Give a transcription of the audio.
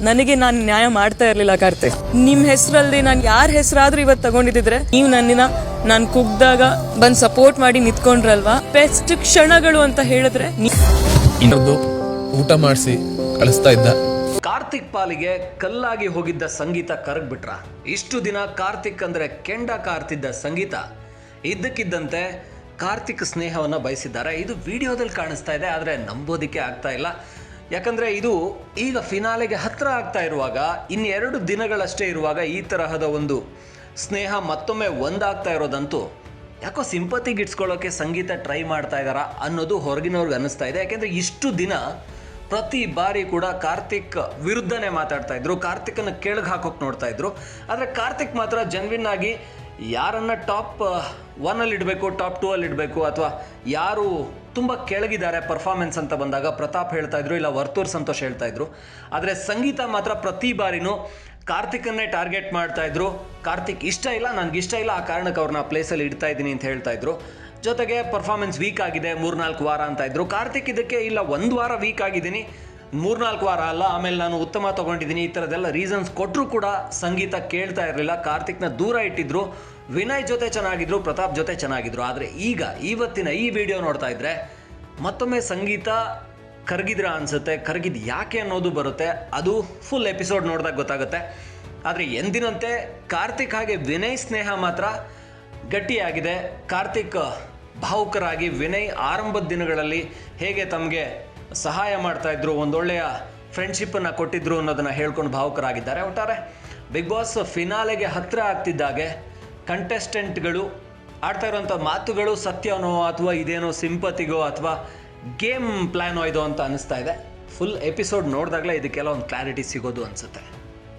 ನನಗೆ ನಾನು ನ್ಯಾಯ ಮಾಡ್ತಾ ಇರಲಿಲ್ಲ ಕಾರ್ತಿಕ್. ನಿಮ್ಮ ಹೆಸರಲ್ಲಿ ನಾನು ಯಾರ ಹೆಸರಾದ್ರೂ ಇವತ್ತು ತಗೊಂಡಿದ್ದಿದ್ರೆ ನೀವು ನನ್ನ ನಾನು ಕುಗ್ದಾಗ ಬಂದು ಸಪೋರ್ಟ್ ಮಾಡಿ ನಿಂತ್ಕೊಂಡ್ರಲ್ವಾ? ಬೆಸ್ಟ್ ಕ್ಷಣಗಳು ಅಂತ ಹೇಳಿದ್ರೆ ಇನ್ನೊಂದು ಊಟ ಮಾಡಿಸಿ ಕಳಿಸ್ತಾ ಇದ್ದ. ಕಾರ್ತಿಕ್ ಪಾಲಿಗೆ ಕಲ್ಲಾಗಿ ಹೋಗಿದ್ದ ಸಂಗೀತ ಕರಗ್ಬಿಟ್ರ. ಇಷ್ಟು ದಿನ ಕಾರ್ತಿಕ್ ಅಂದ್ರೆ ಕೆಂಡ ಕಾರ್ತಿದ್ದ ಸಂಗೀತ. ಇದ್ದಕ್ಕಿದ್ದಂತೆ ಕಾರ್ತಿಕ್ ಸ್ನೇಹವನ್ನ ಬಯಸಿದ್ದಾರೆ. ಇದು ವಿಡಿಯೋದಲ್ಲಿ ಕಾಣಿಸ್ತಾ ಇದೆ ಆದರೆ ನಂಬೋದಿಕ್ಕೆ ಆಗ್ತಾ ಇಲ್ಲ. ಯಾಕಂದ್ರೆ ಇದು ಈಗ ಫಿನಾಲೆಗೆ ಹತ್ತಿರ ಆಗ್ತಾ ಇರುವಾಗ, ಇನ್ನೆರಡು ದಿನಗಳಷ್ಟೇ ಇರುವಾಗ ಈ ತರಹದ ಒಂದು ಸ್ನೇಹ ಮತ್ತೊಮ್ಮೆ ಒಂದಾಗ್ತಾ ಇರೋದಂತೂ ಯಾಕೋ ಸಿಂಪತಿ ಗಿಟ್ಸ್ಕೊಳ್ಳೋಕೆ ಸಂಗೀತ ಟ್ರೈ ಮಾಡ್ತಾ ಇದ್ದಾರಾ ಅನ್ನೋದು ಹೊರಗಿನವ್ರಿಗೆ ಅನ್ನಿಸ್ತಾ ಇದೆ. ಯಾಕೆಂದ್ರೆ ಇಷ್ಟು ದಿನ ಪ್ರತಿ ಬಾರಿ ಕೂಡ ಕಾರ್ತಿಕ್ ವಿರುದ್ಧನೇ ಮಾತಾಡ್ತಾ ಇದ್ರು. ಕಾರ್ತಿಕ್ನ ಕೆಳಗೆ ಹಾಕೋಕೆ ನೋಡ್ತಾ ಇದ್ರು. ಆದರೆ ಕಾರ್ತಿಕ್ ಮಾತ್ರ ಜನ್ವಿನ್ ಆಗಿ ಯಾರನ್ನ ಟಾಪ್ ಒನ್ ಅಲ್ಲಿ ಇಡಬೇಕು ಟಾಪ್ ಟೂ ಅಲ್ಲಿ ಇಡಬೇಕು ಅಥವಾ ಯಾರು ತುಂಬ ಕೆಳಗಿದ್ದಾರೆ ಪರ್ಫಾರ್ಮೆನ್ಸ್ ಅಂತ ಬಂದಾಗ ಪ್ರತಾಪ್ ಹೇಳ್ತಾ ಇದ್ರು, ಇಲ್ಲ ವರ್ತೂರ್ ಸಂತೋಷ್ ಹೇಳ್ತಾ ಇದ್ರು. ಆದರೆ ಸಂಗೀತ ಮಾತ್ರ ಪ್ರತಿ ಬಾರಿನೂ ಕಾರ್ತಿಕನ್ನೇ ಟಾರ್ಗೆಟ್ ಮಾಡ್ತಾ ಇದ್ರು. ಕಾರ್ತಿಕ್ ಇಷ್ಟ ಇಲ್ಲ, ನನಗೆ ಇಷ್ಟ ಇಲ್ಲ, ಆ ಕಾರಣಕ್ಕೆ ಅವ್ರನ್ನ ಪ್ಲೇಸಲ್ಲಿ ಇಡ್ತಾ ಇದ್ದೀನಿ ಅಂತ ಹೇಳ್ತಾ ಇದ್ರು. ಜೊತೆಗೆ ಪರ್ಫಾರ್ಮೆನ್ಸ್ ವೀಕ್ ಆಗಿದೆ, ಮೂರ್ನಾಲ್ಕು ವಾರ ಅಂತ ಇದ್ರು. ಕಾರ್ತಿಕ್ ಇದಕ್ಕೆ ಇಲ್ಲ, ಒಂದು ವಾರ ವೀಕ್ ಆಗಿದ್ದೀನಿ. ಮೂರ್ನಾಲ್ಕು ವಾರ ಅಲ್ಲ, ಆಮೇಲೆ ನಾನು ಉತ್ತಮ ತಗೊಂಡಿದ್ದೀನಿ. ಈ ಥರದ್ದೆಲ್ಲ ರೀಸನ್ಸ್ ಕೊಟ್ಟರು ಕೂಡ ಸಂಗೀತ ಕೇಳ್ತಾ ಇರಲಿಲ್ಲ. ಕಾರ್ತಿಕ್ನ ದೂರ ಇಟ್ಟಿದ್ರು. ವಿನಯ್ ಜೊತೆ ಚೆನ್ನಾಗಿದ್ರು, ಪ್ರತಾಪ್ ಜೊತೆ ಚೆನ್ನಾಗಿದ್ರು. ಆದರೆ ಈಗ ಇವತ್ತಿನ ಈ ವಿಡಿಯೋ ನೋಡ್ತಾ ಇದ್ರೆ, ಮತ್ತೊಮ್ಮೆ ಸಂಗೀತ ಕರಗಿದ್ರ ಅನ್ಸುತ್ತೆ. ಕರಗಿದ್ ಯಾಕೆ ಅನ್ನೋದು ಬರುತ್ತೆ. ಅದು ಫುಲ್ ಎಪಿಸೋಡ್ ನೋಡಿದಾಗ ಗೊತ್ತಾಗುತ್ತೆ. ಆದರೆ ಎಂದಿನಂತೆ ಕಾರ್ತಿಕ್ ಹಾಗೆ ವಿನಯ್ ಸ್ನೇಹ ಮಾತ್ರ ಗಟ್ಟಿಯಾಗಿದೆ. ಕಾರ್ತಿಕ್ ಭಾವುಕರಾಗಿ ವಿನಯ್ ಆರಂಭದ ದಿನಗಳಲ್ಲಿ ಹೇಗೆ ತಮಗೆ ಸಹಾಯ ಮಾಡ್ತಾ ಇದ್ರು, ಒಂದೊಳ್ಳೆಯ ಫ್ರೆಂಡ್ಶಿಪ್ಪನ್ನು ಕೊಟ್ಟಿದ್ರು ಅನ್ನೋದನ್ನ ಹೇಳ್ಕೊಂಡು ಭಾವುಕರಾಗಿದ್ದಾರೆ. ಒಟ್ಟಾರೆ ಬಿಗ್ ಬಾಸ್ ಫಿನಾಲೆಗೆ ಹತ್ತಿರ ಆಗ್ತಿದ್ದಾಗೆ ಕಂಟೆಸ್ಟೆಂಟ್ಗಳು ಆಡ್ತಾ ಇರುವಂಥ ಮಾತುಗಳು ಸತ್ಯನೋ ಅಥವಾ ಇದೇನೋ ಸಿಂಪತಿಗೋ ಅಥವಾ ಗೇಮ್ ಪ್ಲ್ಯಾನೋ ಇದು ಅಂತ ಅನಿಸ್ತಾ ಇದೆ. ಫುಲ್ ಎಪಿಸೋಡ್ ನೋಡಿದಾಗಲೇ ಇದಕ್ಕೆಲ್ಲ ಒಂದು ಕ್ಲಾರಿಟಿ ಸಿಗೋದು ಅನಿಸುತ್ತೆ.